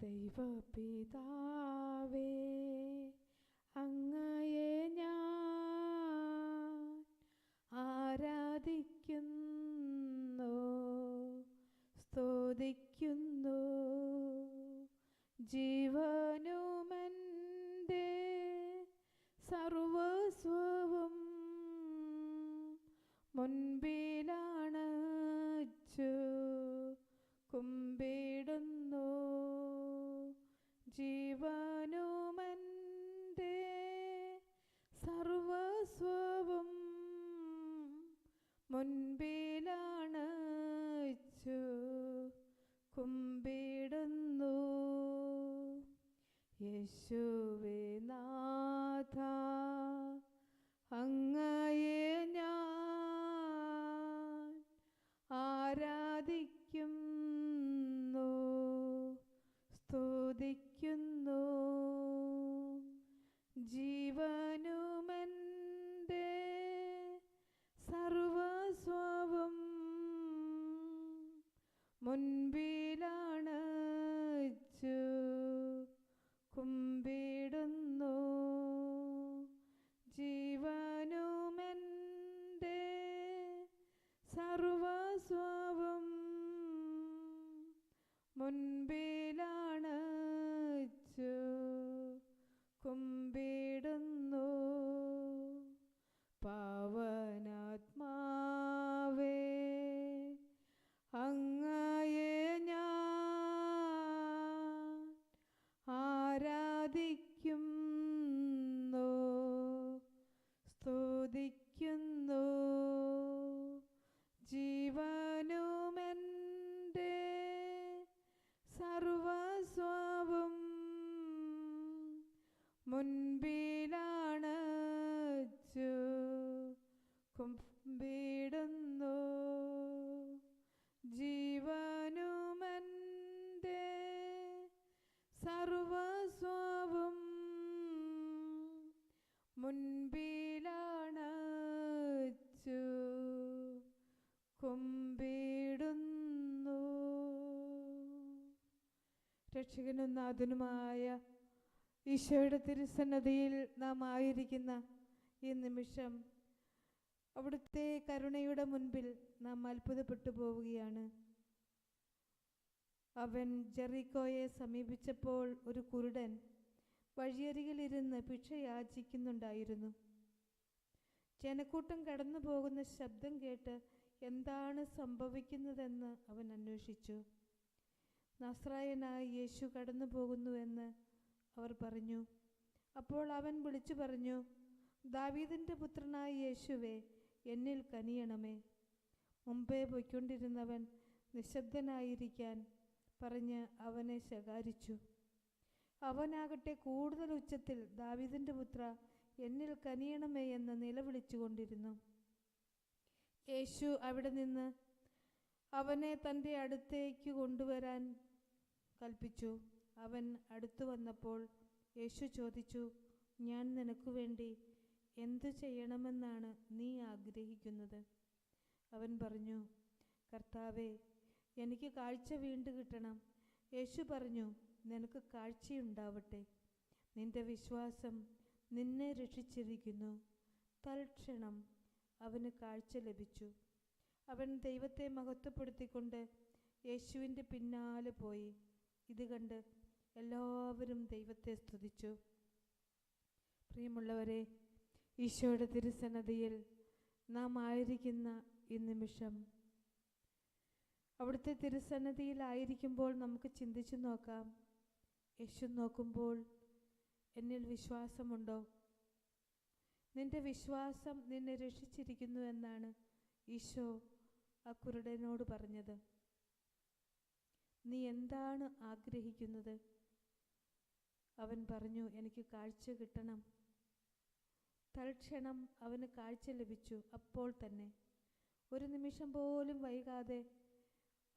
ദൈവപിതാവേ അങ്ങയെ ഞാൻ ആരാധിക്കുന്നു സ്തുതിക്കുന്നു. ജീവനുമെന്റെ സർവസ്വവും മുൻപിലാണച്ചു അങ്ങയെ മുൻപിലാണച്ചു. കുമ്പിടുന്നു. രക്ഷകനും ഈശോയുടെ തിരുസന്നതിയിൽ നാം ആയിരിക്കുന്ന ഈ നിമിഷം അവിടുത്തെ കരുണയുടെ മുൻപിൽ നാം അത്ഭുതപ്പെട്ടു പോവുകയാണ്. അവൻ ജെറിക്കോയെ സമീപിച്ചപ്പോൾ ഒരു കുരുടൻ വഴിയരികിലിരുന്ന് ഭിക്ഷ യാചിക്കുന്നുണ്ടായിരുന്നു. ജനക്കൂട്ടം കടന്നു പോകുന്ന ശബ്ദം കേട്ട് എന്താണ് സംഭവിക്കുന്നതെന്ന് അവൻ അന്വേഷിച്ചു. നസ്രായനായ യേശു കടന്നു പോകുന്നുവെന്ന് അവർ പറഞ്ഞു. അപ്പോൾ അവൻ വിളിച്ചു പറഞ്ഞു ദാവീദിന്റെ പുത്രനായ യേശുവേ എന്നിൽ കനിയണമേ. മുമ്പേ പൊയ്ക്കൊണ്ടിരുന്നവൻ നിശബ്ദനായിരിക്കാൻ പറഞ്ഞ് അവനെ ശകാരിച്ചു. അവനാകട്ടെ കൂടുതൽ ഉച്ചത്തിൽ ദാവിദിന്റെ പുത്ര എന്നിൽ കനിയണമേ എന്ന് നിലവിളിച്ചുകൊണ്ടിരുന്നു. യേശു അവിടെ നിന്ന് അവനെ തന്റെ അടുത്തേക്ക് കൊണ്ടുവരാൻ കൽപ്പിച്ചു. അവൻ അടുത്തു വന്നപ്പോൾ യേശു ചോദിച്ചു ഞാൻ നിനക്ക് വേണ്ടി എന്തു ചെയ്യണമെന്നാണ് നീ ആഗ്രഹിക്കുന്നത്? അവൻ പറഞ്ഞു കർത്താവേ എനിക്ക് കാഴ്ച വീണ്ടു കിട്ടണം യേശു പറഞ്ഞു നിനക്ക് കാഴ്ചയുണ്ടാവട്ടെ. നിന്റെ വിശ്വാസം നിന്നെ രക്ഷിച്ചിരിക്കുന്നു. തൽക്ഷണം അവന് കാഴ്ച ലഭിച്ചു. അവൻ ദൈവത്തെ മഹത്വപ്പെടുത്തിക്കൊണ്ട് യേശുവിന്റെ പിന്നാലെ പോയി. ഇത് കണ്ട് എല്ലാവരും ദൈവത്തെ സ്തുതിച്ചു. പ്രിയമുള്ളവരെ ഈശോയുടെ തിരുസന്നതിയിൽ നാം ആയിരിക്കുന്ന ഈ നിമിഷം അവിടുത്തെ തിരുസന്നതിയിലായിരിക്കുമ്പോൾ നമുക്ക് ചിന്തിച്ചു നോക്കാം. യേശു നോക്കുമ്പോൾ എന്നിൽ വിശ്വാസമുണ്ടോ? നിന്റെ വിശ്വാസം നിന്നെ രക്ഷിച്ചിരിക്കുന്നു എന്നാണ് ഈശോ ആ കുരുടനോട് പറഞ്ഞത്. നീ എന്താണ് ആഗ്രഹിക്കുന്നത്? അവൻ പറഞ്ഞു എനിക്ക് കാഴ്ച കിട്ടണം. തൽക്ഷണം അവന് കാഴ്ച ലഭിച്ചു അപ്പോൾ തന്നെ. ഒരു നിമിഷം പോലും വൈകാതെ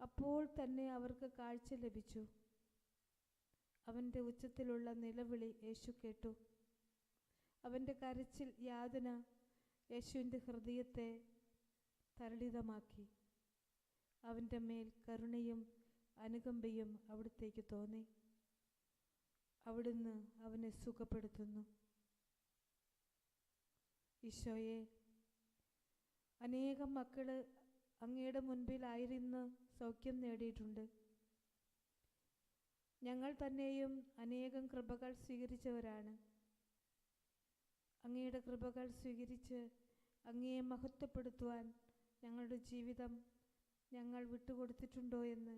അപ്പോൾ തന്നെ അവർക്ക് കാഴ്ച ലഭിച്ചു. അവന്റെ ഉച്ചത്തിലുള്ള നിലവിളി യേശു കേട്ടു. അവന്റെ കരച്ചിൽ യാതന യേശുവിന്റെ ഹൃദയത്തെ തരളിതമാക്കി. അവന്റെ മേൽ കരുണയും അനുകമ്പയും അവിടത്തേക്ക് തോന്നി. അവിടുന്ന് അവനെ സുഖപ്പെടുത്തുന്നു. ഈശോയെ അനേകം മക്കൾ അങ്ങയുടെ മുൻപിലായിരുന്ന് സൗഖ്യം നേടിയിട്ടുണ്ട്. ഞങ്ങൾ തന്നെയും അനേകം കൃപകൾ സ്വീകരിച്ചവരാണ്. അങ്ങയുടെ കൃപകൾ സ്വീകരിച്ച് അങ്ങയെ മഹത്വപ്പെടുത്തുവാൻ ഞങ്ങളുടെ ജീവിതം ഞങ്ങൾ വിട്ടുകൊടുത്തിട്ടുണ്ടോ എന്ന്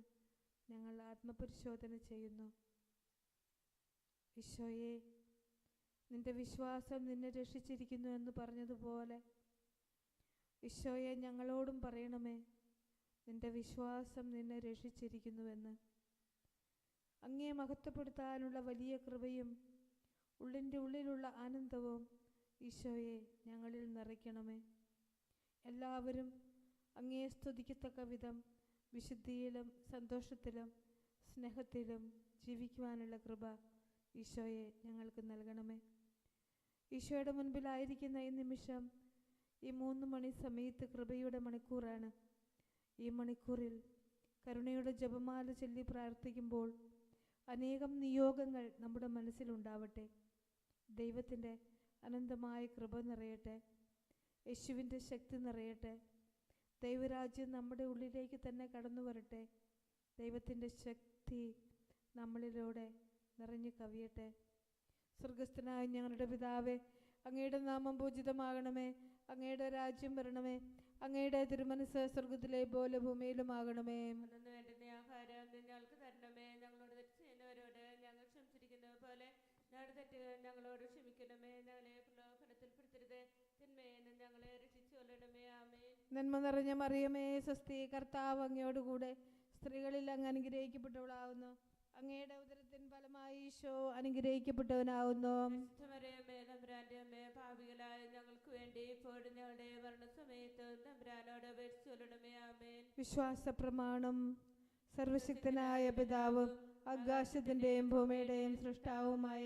ഞങ്ങൾ ആത്മപരിശോധന ചെയ്യുന്നു. ഈശോയെ നിന്റെ വിശ്വാസം നിന്നെ രക്ഷിച്ചിരിക്കുന്നു എന്ന് പറഞ്ഞതുപോലെ ഈശോയെ ഞങ്ങളോടും പറയണമേ നിന്റെ വിശ്വാസം നിന്നെ രക്ഷിച്ചിരിക്കുന്നുവെന്ന്. അങ്ങേ മഹത്വപ്പെടുത്താനുള്ള വലിയ കൃപയും ഉള്ളിന്റെ ഉള്ളിലുള്ള ആനന്ദവും ഈശോയെ ഞങ്ങളിൽ നിറയ്ക്കണമേ. എല്ലാവരും അങ്ങേ സ്തുതിക്കത്തക്ക വിധം വിശുദ്ധിയിലും സന്തോഷത്തിലും സ്നേഹത്തിലും ജീവിക്കുവാനുള്ള കൃപ ഈശോയെ ഞങ്ങൾക്ക് നൽകണമേ. ഈശോയുടെ മുൻപിലായിരിക്കുന്ന ഈ നിമിഷം ഈ മൂന്ന് മണി സമയത്ത് കൃപയുടെ മണിക്കൂറാണ്. ഈ മണിക്കൂറിൽ കരുണയുടെ ജപമാല ചൊല്ലി പ്രാർത്ഥിക്കുമ്പോൾ അനേകം നിയോഗങ്ങൾ നമ്മുടെ മനസ്സിലുണ്ടാവട്ടെ ദൈവത്തിന്റെ അനന്തമായ കൃപ നിറയട്ടെ. യേശുവിന്റെ ശക്തി നിറയട്ടെ. ദൈവരാജ്യം നമ്മുടെ ഉള്ളിലേക്ക് തന്നെ കടന്നു വരട്ടെ. ദൈവത്തിന്റെ ശക്തി നമ്മളിലൂടെ നിറഞ്ഞു കവിയട്ടെ. സ്വർഗസ്ഥനായ ഞങ്ങളുടെ പിതാവേ അങ്ങയുടെ നാമം പൂജിതമാകണമേ. അങ്ങയുടെ രാജ്യം വരണമേ. അങ്ങയുടെ തിരുമനസ് സ്വർഗത്തിലെ പോലെ ഭൂമിയിലുമാകണമേ. ആഹാരം നീ ഞങ്ങൾക്ക് തരണമേ ഞങ്ങളോട് തെറ്റ് ചെയ്യുന്നവരോട് ഞങ്ങൾ ക്ഷമിച്ചിരിക്കുന്നത് പോലെ ഞങ്ങളുടെ തെറ്റുകൾ ഞങ്ങളോട് ക്ഷമിക്കണമേ. ഞങ്ങളെ പ്രലോഭനത്തിൽ പെടുത്തരുത് തിന്മയെ നിന്ന് ഞങ്ങളെ രക്ഷിച്ചു കൊല്ലണമേ ആമേ നന്മ നിറഞ്ഞ മറിയമേ സ്വസ്തി കർത്താവ് അങ്ങയോടുകൂടെ സ്ത്രീകളിൽ അങ്ങ് അനുഗ്രഹിക്കപ്പെട്ടവളാവുന്നു. അങ്ങയുടെ ഉദരത്തിൻ ഫലമായി ഈശോ അനുഗ്രഹിക്കപ്പെട്ടവനാവുന്നു. പരിശുദ്ധമറിയമേ നമ്പുരാന്റെ അമ്മേ ഭാവികളായ ഞങ്ങൾക്ക് വേണ്ടി ഇപ്പോഴും ഞങ്ങളുടെ മരണസമയത്ത് നമ്പുരാനോട് അപേക്ഷിച്ചു കൊല്ലണമേ വിശ്വാസ പ്രമാണം സർവശക്തനായ പിതാവും ആകാശത്തിന്റെയും ഭൂമിയുടെയും സൃഷ്ടാവുമായ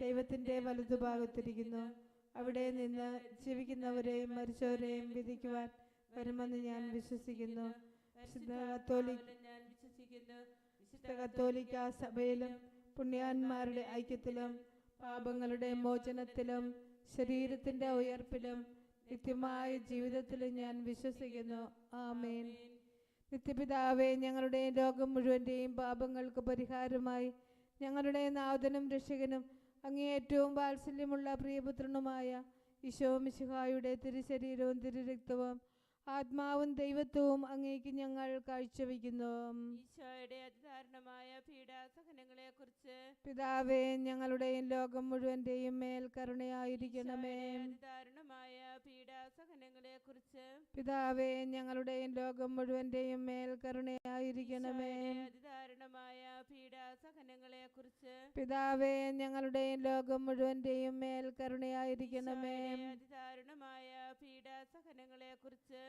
ദൈവത്തിന്റെ വലതുഭാഗത്തിരിക്കുന്നു. അവിടെ നിന്ന് ജീവിക്കുന്നവരെയും മരിച്ചവരെയും വിധിക്കുവാൻ വരുമെന്ന് ഞാൻ വിശ്വസിക്കുന്നു. ഞാൻ വിശ്വസിക്കുന്നു കത്തോലിക്ക സഭയിലും പുണ്യാന്മാരുടെ ഐക്യത്തിലും പാപങ്ങളുടെ മോചനത്തിലും ശരീരത്തിന്റെ ഉയർപ്പിലും നിത്യമായ ജീവിതത്തിലും ഞാൻ വിശ്വസിക്കുന്നു. ആമേൻ. നിത്യപിതാവെ ഞങ്ങളുടെ ലോകം മുഴുവന്റെയും പാപങ്ങൾക്ക് പരിഹാരമായി ഞങ്ങളുടെ നാഥനും രക്ഷകനും അങ്ങേ ഏറ്റവും വാത്സല്യമുള്ള പ്രിയപുത്രനുമായ ഈശോ മിശിഹായുടെ തിരുശരീരവും തിരുരക്തവും ആത്മാവും ദൈവത്വവും അങ്ങേക്ക് ഞങ്ങൾ കാഴ്ചവെക്കുന്നു ഈശോയുടെ അതിദാരുണമായ പീഡാസഹനങ്ങളെ കുറിച്ച് പിതാവേ ഞങ്ങളുടെയും ലോകം മുഴുവന്റെയും മേൽ കരുണയായിരിക്കണമേ. അതിദാരുണമായ പീഡാസഹനങ്ങളെ കുറിച്ച് പിതാവേ ഞങ്ങളുടെയും ലോകം മുഴുവന്റെയും മേൽ കരുണയായിരിക്കണമേ. അതിദാരുണമായ പീഡാസഹനങ്ങളെ കുറിച്ച് പിതാവേ ഞങ്ങളുടെയും ലോകം മുഴുവന്റെയും മേൽ കരുണയായിരിക്കണമേ. അതിദാരുണമായ പീഡാസഹനങ്ങളെ കുറിച്ച്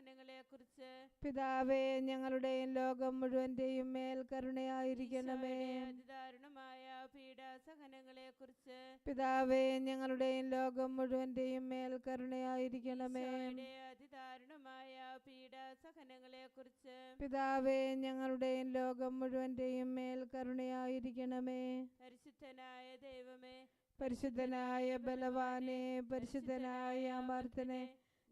കുറിച്ച് പിതാവേ ഞങ്ങളുടെയും ലോകം മുഴുവന്റെയും മേൽ കരുണയായിരിക്കണമേ. അതിദാരുണമായ പീഡാസഹനങ്ങളെ കുറിച്ച് പിതാവേ ഞങ്ങളുടെയും ലോകം മുഴുവന്റെയും മേൽ കരുണയായിരിക്കണമേ. അതിദാരുണമായ പീഡാസഹനങ്ങളെ കുറിച്ച് പിതാവേ ഞങ്ങളുടെയും ലോകം മുഴുവന്റെയും മേൽ കരുണയായിരിക്കണമേ. പരിശുദ്ധനായ ദൈവമേ പരിശുദ്ധനായ ബലവാനെ പരിശുദ്ധനായ അമർത്തനെ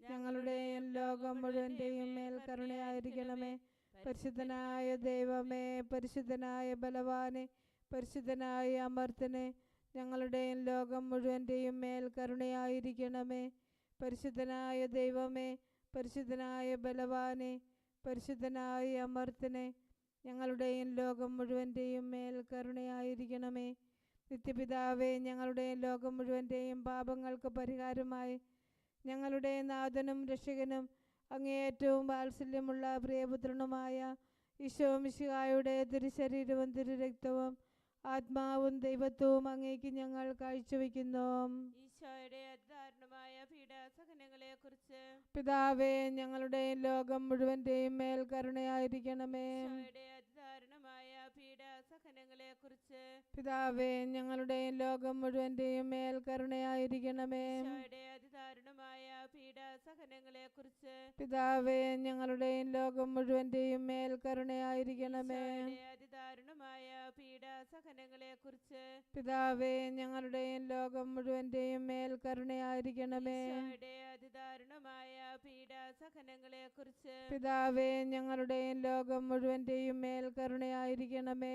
ഞങ്ങളുടെയും ലോകം മുഴുവന്റെയും മേൽ കരുണയായിരിക്കണമേ. പരിശുദ്ധനായ ദൈവമേ പരിശുദ്ധനായ ബലവാനെ പരിശുദ്ധനായ അമർത്തനെ ഞങ്ങളുടെയും ലോകം മുഴുവന്റെയും മേൽ കരുണയായിരിക്കണമേ. പരിശുദ്ധനായ ദൈവമേ പരിശുദ്ധനായ ബലവാനെ പരിശുദ്ധനായ അമർത്തനെ ഞങ്ങളുടെയും ലോകം മുഴുവന്റെയും മേൽ കരുണയായിരിക്കണമേ. നിത്യപിതാവേ ഞങ്ങളുടെയും ലോകം മുഴുവന്റെയും പാപങ്ങൾക്ക് പരിഹാരമായി ഞങ്ങളുടെ നാഥനും രക്ഷകനും അങ്ങേയറ്റവും വാത്സല്യമുള്ള പ്രിയപുത്രനുമായ ഈശോ മിശിഹായുടെ തിരുശരീരവും തിരുരക്തവും ആത്മാവും ദൈവത്വവും അങ്ങേക്ക് ഞങ്ങൾ കാഴ്ചവെക്കുന്നു. ഈശോയുടെ അതിദാരുണമായ പീഡാസഹനങ്ങളെ കുറിച്ച് പിതാവേ ഞങ്ങളുടെ ലോകം മുഴുവന്റെയും മേൽ കരുണയായിരിക്കണമേ. ഈശോയുടെ പീഡാസഹനങ്ങളെ കുറിച്ച് പിതാവേ ഞങ്ങളുടെ ലോകം മുഴുവന്റെയും മേൽ കരുണയായിരിക്കണമേ. അതിദാരുണമായ പീഡാസഹനങ്ങളെ കുറിച്ച് പിതാവേ ഞങ്ങളുടെ ലോകം മുഴുവന്റെയും മേൽ കരുണയായിരിക്കണമേ. അതിദാരുണമായ പീഡാസഹനങ്ങളെ കുറിച്ച് പിതാവേ ഞങ്ങളുടെ ലോകം മുഴുവന്റെയും മേൽ കരുണയായിരിക്കണമേ. അതിദാരുണമായ പീഡാസഹനങ്ങളെ കുറിച്ച് പിതാവേ ഞങ്ങളുടെ ലോകം മുഴുവന്റെയും മേൽ കരുണയായിരിക്കണമേ.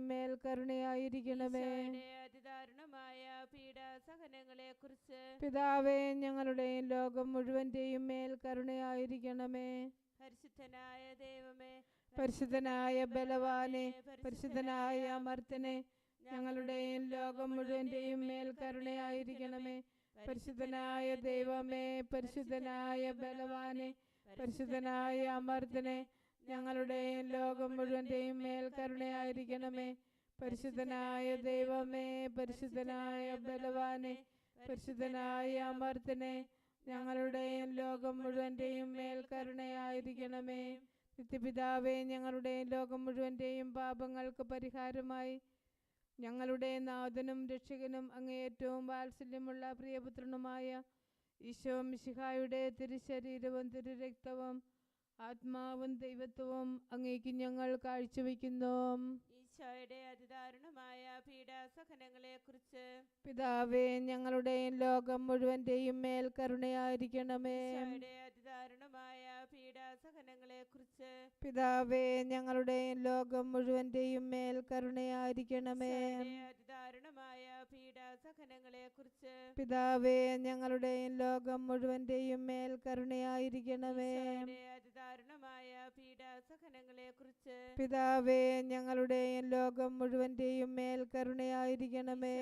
മേൽ കരുണയായിരിക്കണമേ. അതിദാരുണമായ പീഡാസഹനങ്ങളെ കുറിച്ച് പിതാവേ ഞങ്ങളുടെ ലോകം മുഴുവന്റെയും മേൽ കരുണയായിരിക്കണമേ. പരിശുദ്ധനായ ദൈവമേ പരിശുദ്ധനായ ബലവാനെ പരിശുദ്ധനായ അമർത്തനെ ഞങ്ങളുടെയും ലോകം മുഴുവന്റെയും മേൽ കരുണയായിരിക്കണമേ. പരിശുദ്ധനായ ദൈവമേ പരിശുദ്ധനായ ബലവാനെ പരിശുദ്ധനായ അമർത്തനെ ഞങ്ങളുടെയും ലോകം മുഴുവന്റെയും മേൽ കരുണയായിരിക്കണമേ. പരിശുദ്ധനായ ദൈവമേ പരിശുദ്ധനായ ബലവാനെ പരിശുദ്ധനായ അമർത്തനെ ഞങ്ങളുടെയും ലോകം മുഴുവന്റെയും മേൽ കരുണയായിരിക്കണമേ. നിത്യപിതാവേ ഞങ്ങളുടെ ലോകം മുഴുവന്റെയും പാപങ്ങൾക്ക് പരിഹാരമായി. ഞങ്ങളുടെ നാഥനും രക്ഷകനും അങ്ങേയറ്റവും വാത്സല്യമുള്ള പ്രിയപുത്രനുമായ ഈശോ മിശിഹായുടെ തിരുശരീരവും തിരുരക്തവും ആത്മാവും ദൈവത്വവും അങ്ങേക്ക് ഞങ്ങൾ കാഴ്ചവെക്കുന്നു. ഈശോയുടെ അതിദാരുണമായ പീഡാസഹനങ്ങളെ കുറിച്ച് പിതാവേ ഞങ്ങളുടെ ലോകം മുഴുവന്റെയും മേൽ കരുണയായിരിക്കണമേ. അതിദാരുണമായ പീഡാസഹനങ്ങളെ കുറിച്ച് പിതാവേ ഞങ്ങളുടെ ലോകം മുഴുവന്റെയും മേൽ കരുണയായിരിക്കണമേ. അതിദാരുണമായ പീഡാസഹനങ്ങളെ കുറിച്ച് പിതാവേ ഞങ്ങളുടെ ലോകം മുഴുവന്റെയും മേൽ കരുണയായിരിക്കണമേ. അതിദാരുണമായ പീഡാസഹനങ്ങളെ കുറിച്ച് പിതാവേ ഞങ്ങളുടെ ലോകം മുഴുവന്റെയും മേൽ കരുണയായിരിക്കണമേ.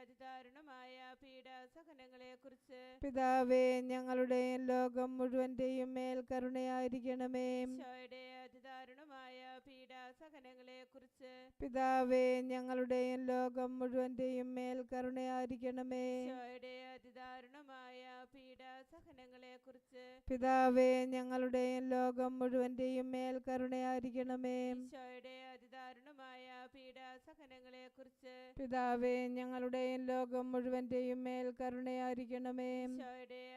അതിദാരുണമായ പീഡാസഹനങ്ങളെ കുറിച്ച് പിതാവേ ഞങ്ങളുടെ ലോകം മുഴുവന്റെയും മേൽ കരുണയായിരിക്കണമേ. അതിദാരുണമായ പീഡാസഹനങ്ങളെ കുറിച്ച് പിതാവേ ഞങ്ങളുടെ ലോകം മുഴുവന്റെയും മേൽ കരുണയായിരിക്കണമേ. അതിദാരുണമായ പീഡാസഹനങ്ങളെ കുറിച്ച് പിതാവേ ഞങ്ങളുടെ ലോകം മുഴുവന്റെയും മേൽ കരുണയായിരിക്കണമേ. അതിദാരുണമായ പീഡാസഹനങ്ങളെ കുറിച്ച് പിതാവേ ഞങ്ങളുടെ ലോകം മുഴുവന്റെയും മേൽ കരുണയായിരിക്കണമേ.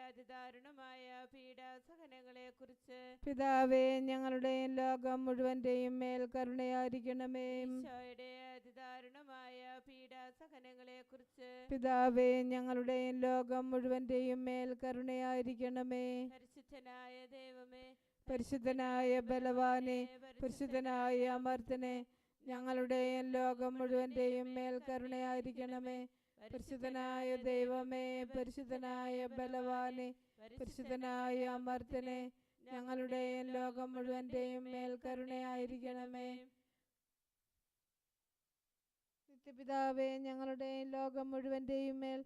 അതിദാരുണമായ പീഡാസഹനങ്ങളെ കുറിച്ച് പിതാവേ ഞങ്ങളുടെ ലോകം മുഴുവന്റെയും മേൽ കരുണയായിരിക്കണമേ. അതിദാരുണമായ പീഡാസഹനങ്ങളെ കുറിച്ച് പിതാവേ ഞങ്ങളുടെ ലോകം മുഴുവന്റെയും മേൽ കരുണയായിരിക്കണമേ. പരിശുദ്ധനായ ദൈവമേ പരിശുദ്ധനായ ബലവാനെ പരിശുദ്ധനായ അമർത്തനെ ഞങ്ങളുടെ ലോകം മുഴുവന്റെയും മേൽ കരുണയായിരിക്കണമേ. പരിശുദ്ധനായ ദൈവമേ പരിശുദ്ധനായ ബലവാനെ പരിശുദ്ധനായ അമർത്തനെ ഞങ്ങളുടെ ലോകം മുഴുവന്റെയും മേൽ കരുണയായിരിക്കണമേ നിത്യപിതാവേ ഞങ്ങളുടെയും ലോകം മുഴുവന്റെയും മേൽ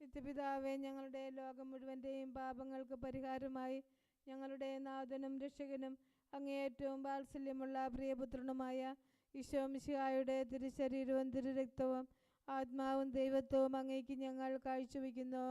നിത്യപിതാവേ ഞങ്ങളുടെ ലോകം മുഴുവന്റെയും പാപങ്ങൾക്ക് പരിഹാരമായി ഞങ്ങളുടെ നാഥനും രക്ഷകനും അങ്ങേയറ്റവും വാത്സല്യമുള്ള പ്രിയപുത്രനുമായ ഈശോ മിശിഹായുടെ തിരുശരീരവും തിരുരക്തവും ആത്മാവും ദൈവത്വവും അങ്ങേക്ക് ഞങ്ങൾ കാഴ്ചവെക്കുന്നു.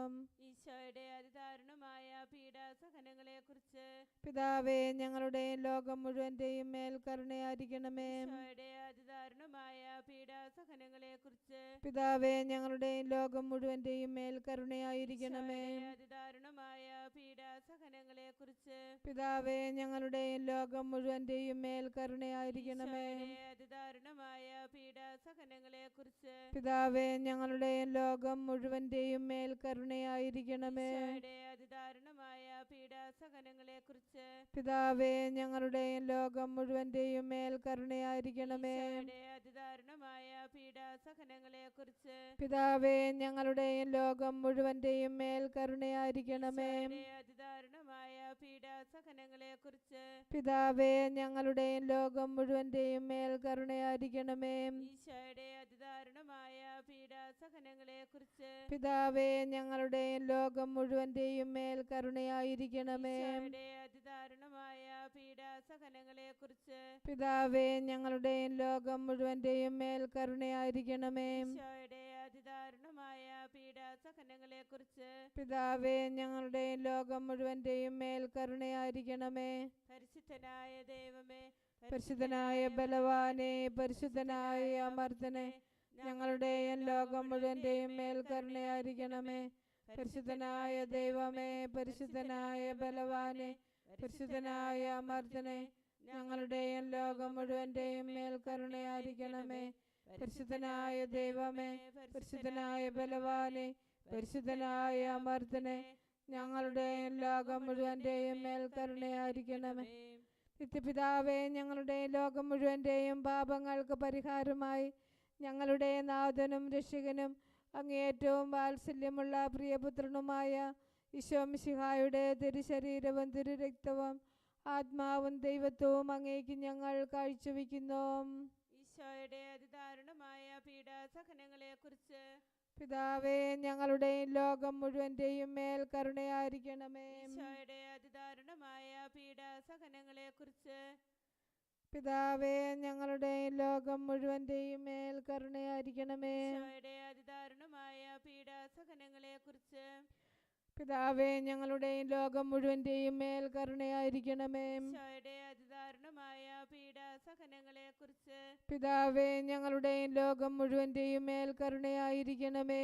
ഈശോയുടെ അതിദാരുണമായ പീഡാസഹനങ്ങളെ കുറിച്ച് പിതാവേ ഞങ്ങളുടെ ലോകം മുഴുവന്റെയും മേൽ കരുണയായിരിക്കണമേ. ഈശോയുടെ അതിദാരുണമായ പീഡാസഹനങ്ങളെ കുറിച്ച് പിതാവേ ഞങ്ങളുടെ ലോകം മുഴുവന്റെയും മേൽ കരുണയായിരിക്കണമേ. അതിദാരുണമായ പീഡാസഹനങ്ങളെ കുറിച്ച് പിതാവേ ഞങ്ങളുടെയും ലോകം മുഴുവന്റെയും മേൽ കരുണയായിരിക്കണമേ. അതിദാരുണമായ പീഡാസഹനങ്ങളെ കുറിച്ച് പിതാവേ ഞങ്ങളുടെ ലോകം മുഴുവന്റെയും മേൽ കരുണയായിരിക്കണമേ. അതിദാരുണമായ പീഡാസഹനങ്ങളെ കുറിച്ച് പിതാവേ ഞങ്ങളുടെ ലോകം മുഴുവന്റെയും മേൽ കരുണയായിരിക്കണമേ. അതിദാരുണമായ പീഡാസഹനങ്ങളെ കുറിച്ച് പിതാവേ ഞങ്ങളുടെ ലോകം മുഴുവന്റെയും മേൽ കരുണയായിരിക്കണമേ. അതിദാരുണമായ പീഡാസഹനങ്ങളെ കുറിച്ച് പീഡാസഹനങ്ങളെക്കുറിച്ച് പിതാവേ ഞങ്ങളുടെ ലോകം മുഴുവന്റെയും മേൽ കരുണയായിരിക്കണമേ. ഈശോയുടെ അതിദാരുണമായ പീഡാസഹനങ്ങളെക്കുറിച്ച് പിതാവേ ഞങ്ങളുടെ ലോകം മുഴുവന്റെയും മേൽ കരുണയായിരിക്കണമേ. അതിദാരുണമായ പീഡാസഹനങ്ങളെക്കുറിച്ച് പിതാവേ ഞങ്ങളുടെയും ലോകം മുഴുവന്റെയും മേൽ കരുണയായിരിക്കണമേ. ഈശോയുടെ അതിദാരുണമായ പീഡാസഹനങ്ങളെക്കുറിച്ച് പിതാവേ ഞങ്ങളുടെയും ലോകം മുഴുവന്റെയും മേൽ കരുണയായിരിക്കണമേ. പരിശുദ്ധനായ ദൈവമേ പരിശുദ്ധനായ ബലവാനെ പരിശുദ്ധനായ അമർത്തനെ ഞങ്ങളുടെയും ലോകം മുഴുവന്റെയും മേൽ കരുണയായിരിക്കണമേ. പരിശുദ്ധനായ ദൈവമേ പരിശുദ്ധനായ ബലവാനെ പരിശുദ്ധനായ മർദ്ദനെ ഞങ്ങളുടെയും ലോകം മുഴുവന്റെയും മേൽ കരുണയായിരിക്കണമേ. പരിശുദ്ധനായ ദൈവമേ പരിശുദ്ധനായ ബലവാനെ പരിശുദ്ധനായ അമർത്തനെ ഞങ്ങളുടെയും ലോകം മുഴുവന്റെയും മേൽ കരുണയായിരിക്കണമേ. നിത്യപിതാവേ ഞങ്ങളുടെ ലോകം മുഴുവന്റെയും പാപങ്ങൾക്ക് പരിഹാരമായി ഞങ്ങളുടെ നാഥനും രക്ഷകനും അങ്ങേറ്റവും വാത്സല്യമുള്ള പ്രിയപുത്രനുമായ ഈശോമിശിഹായുടെ തിരുശരീരവും തിരുരക്തവും ആത്മാവും ദൈവത്വവും അങ്ങേക്ക് ഞങ്ങൾ കാഴ്ചവെക്കുന്നു. ഈശോയുടെ അതിദാരുണമായ പീഡാസഹനങ്ങളെ കുറിച്ച് പിതാവേ ഞങ്ങളുടെയും ലോകം മുഴുവന്റെയും മേൽ കരുണയായിരിക്കണമേ. ഈശോയുടെ അതിദാരുണമായ പീഡാസഹനങ്ങളെ കുറിച്ച് പിതാവേ ഞങ്ങളുടെയും ലോകം മുഴുവന്റെയും മേൽ കരുണയായിരിക്കണമേ. ഈശോയുടെ അതിദാരുണമായ പീഡാസഹനങ്ങളെക്കുറിച്ച് പിതാവേ ഞങ്ങളുടെ ലോകം മുഴുവന്റെയും മേൽ കരുണയായിരിക്കണമേ. അതിദാരുണമായ പീഡാസഹനങ്ങളെ കുറിച്ച് പിതാവേ ഞങ്ങളുടെ ലോകം മുഴുവന്റെയും മേൽ കരുണയായിരിക്കണമേ.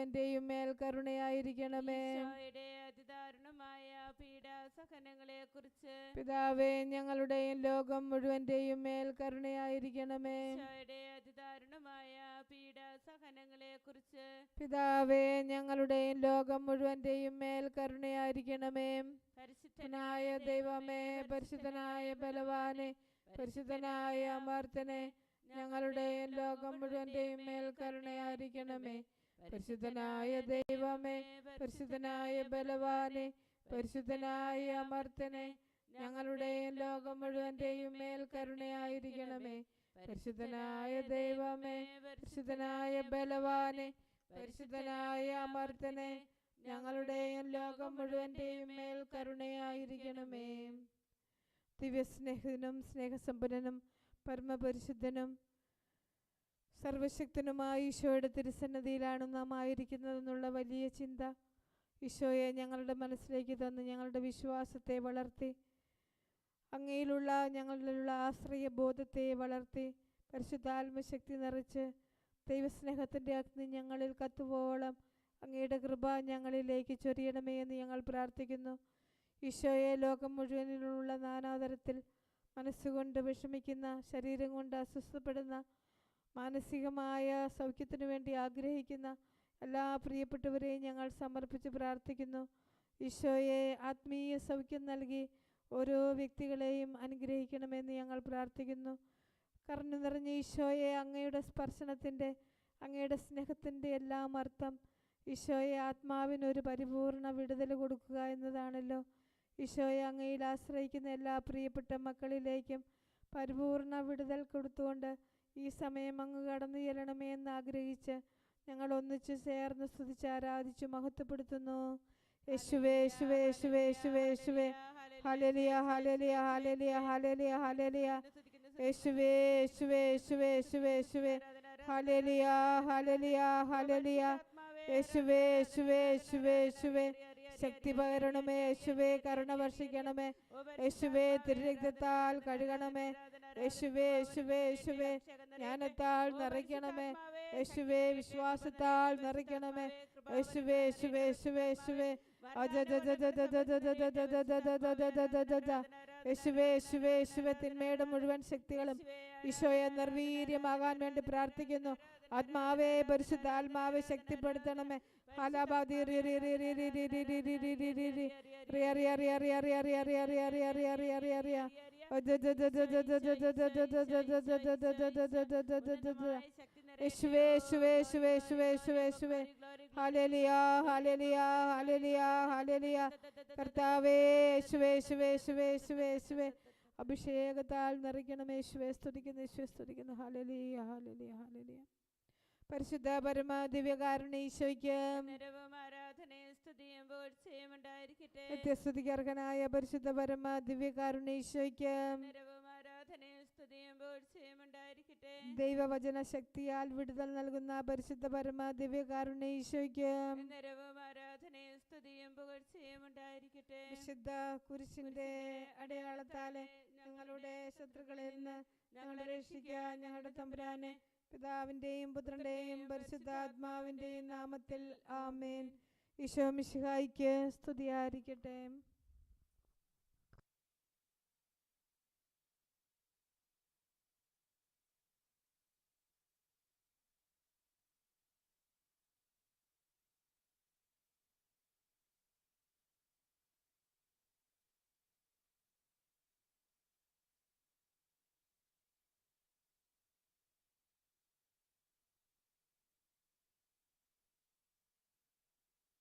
മുഴുവന്റെയും മേൽ കരുണയായിരിക്കണമേ. അതിദാരുണമായ പീഡാസഹനങ്ങളെ കുറിച്ച് പിതാവേ ഞങ്ങളുടെയും ലോകം മുഴുവന്റെയും മേൽ കരുണയായിരിക്കണമേ. അതിദാരുണമായ പീഡാസഹനങ്ങളെ കുറിച്ച് പിതാവേ ഞങ്ങളുടെയും ലോകം മുഴുവന്റെയും മേൽ കരുണയായിരിക്കണമേ. പരിശുദ്ധനായ ദൈവമേ പരിശുദ്ധനായ ബലവാനെ പരിശുദ്ധനായ അമർത്തനെ ഞങ്ങളുടെ ലോകം മുഴുവന്റെയും മേൽ കരുണയായിരിക്കണമേ. പരിശുദ്ധനായ ദൈവമേ പരിശുദ്ധനായ ബലവാനെ പരിശുദ്ധനായ അമർത്തനെ ഞങ്ങളുടെ ലോകം മുഴുവന്റെയും മേൽ കരുണയായിരിക്കണമേ. പരിശുദ്ധനായ ദൈവമേ പരിശുദ്ധനായ ബലവാനെ പരിശുദ്ധനായ അമർത്തനെ ഞങ്ങളുടെയും ലോകം മുഴുവന്റെയും മേൽ കരുണയായിരിക്കണമേ. ദിവ്യസ്നേഹനും സ്നേഹസമ്പന്നനും പരമപരിശുദ്ധനും സർവശക്തനുമായ ഈശോയുടെ തിരുസന്നതിയിലാണ് നാം ആയിരിക്കുന്നതെന്നുള്ള വലിയ ചിന്ത. ഈശോയെ ഞങ്ങളുടെ മനസ്സിലേക്ക് തന്ന് ഞങ്ങളുടെ വിശ്വാസത്തെ വളർത്തി അങ്ങയിലുള്ള ഞങ്ങളിലുള്ള ആശ്രയ ബോധത്തെ വളർത്തി പരിശുദ്ധാത്മശക്തി നിറച്ച് ദൈവസ്നേഹത്തിന്റെ അഗ്നി ഞങ്ങളിൽ കത്തുവോളം അങ്ങയുടെ കൃപ ഞങ്ങളിലേക്ക് ചൊരിയണമേ എന്ന് ഞങ്ങൾ പ്രാർത്ഥിക്കുന്നു. ഈശോയെ ലോകം മുഴുവനിലുള്ള നാനാതരത്തിൽ മനസ്സുകൊണ്ട് വിഷമിക്കുന്ന ശരീരം കൊണ്ട് അസ്വസ്ഥപ്പെടുന്ന മാനസികമായ സൗഖ്യത്തിനു വേണ്ടി ആഗ്രഹിക്കുന്ന എല്ലാ പ്രിയപ്പെട്ടവരെയും ഞങ്ങൾ സമർപ്പിച്ച് പ്രാർത്ഥിക്കുന്നു. ഈശോയെ ആത്മീയ സൗഖ്യം നൽകി ഓരോ വ്യക്തികളെയും അനുഗ്രഹിക്കണമെന്ന് ഞങ്ങൾ പ്രാർത്ഥിക്കുന്നു. കറഞ്ഞു നിറഞ്ഞ ഈശോയെ അങ്ങയുടെ സ്പർശനത്തിന്റെ അങ്ങയുടെ സ്നേഹത്തിന്റെ എല്ലാം അർത്ഥം ഈശോയെ ആത്മാവിനൊരു പരിപൂർണ വിടുതൽ കൊടുക്കുക എന്നതാണല്ലോ. ഈശോയെ അങ്ങയിൽ ആശ്രയിക്കുന്ന എല്ലാ പ്രിയപ്പെട്ട മക്കളിലേക്കും പരിപൂർണ വിടുതൽ കൊടുത്തുകൊണ്ട് ഈ സമയം അങ്ങ് കടന്നു ചെല്ലണമേ എന്ന് ആഗ്രഹിച്ച് ഞങ്ങൾ ഒന്നിച്ച് ചേർന്ന് സ്തുതിച്ച് ആരാധിച്ചു മഹത്വപ്പെടുത്തുന്നു. യേശുവേ യേശുവേ യേശുവേ യേശുവേ യേശുവേ. Hallelujah hallelujah hallelujah hallelujah hallelujah യേശുവേ യേശുവേ യേശുവേ യേശുവേ യേശുവേ. Hallelujah hallelujah hallelujah. യേശുവേ യേശുവേ യേശുവേ യേശുവേ. ശക്തി പകരണമേ യേശുവേ കരുണ വർഷിക്കണമേ. യേശുവേ തിരുരക്തത്താൽ കഴുകണമേ. യേശുവേ യേശുവേ യേശുവേ ജ്ഞാനത്താൽ നിറയ്ക്കണമേ യേശുവേ വിശ്വാസത്താൽ നിറയ്ക്കണമേ യേശുവേ യേശുവേ യേശുവേ യേശുവേ യേശുവേ യേശുവേ യേശുവേ തിന്മയുടെ മുഴുവൻ ശക്തികളും ഈശോയെ നിർവീര്യമാകാൻ വേണ്ടി പ്രാർത്ഥിക്കുന്നു ആത്മാവേ പരിശുദ്ധ ആത്മാവെ ശക്തിപ്പെടുത്തണമേ ഹാലാബാദി യേശുവേ യേശുവേ യേശുവേ യേശുവേ യേശുവേ യേശുവേ. ഹല്ലേലൂയ ഹല്ലേലൂയ ഹല്ലേലൂയ കർത്താവേ യേശുവേ യേശുവേ യേശുവേ യേശുവേ യേശുവേ. അഭിഷേകത്താൽ നിറയ്ക്കണം യേശുവേ. സ്തുതിക്കുന്നു യേശുവേ സ്തുതിക്കുന്നു. Hallelujah hallelujah hallelujah. പരിശുദ്ധ പരമ ദിവ്യകാരണ ഈശോയ്ക്ക് അർഹനായ പരിശുദ്ധ പരമ ദിവ്യകാരുണ ഈശോയ്ക്ക് ദൈവവചന ശക്തിയാൽ വിടുതൽ നൽകുന്ന പരിശുദ്ധ പരമ ദിവ്യകാരുണ ഈശോയ്ക്ക് വിശുദ്ധ കുരിശിന്റെ അടയാളത്താലെ ഞങ്ങളുടെ ശത്രുക്കളിൽ നിന്ന് ഞങ്ങളെ രക്ഷിക്കുക ഞങ്ങളുടെ തമ്പുരാനെ പിതാവിന്റെയും പുത്രന്റെയും പരിശുദ്ധാത്മാവിന്റെയും നാമത്തിൽ ആമേൻ. ഈശോ മിശിഹായിക്ക് സ്തുതിയായിരിക്കട്ടെ.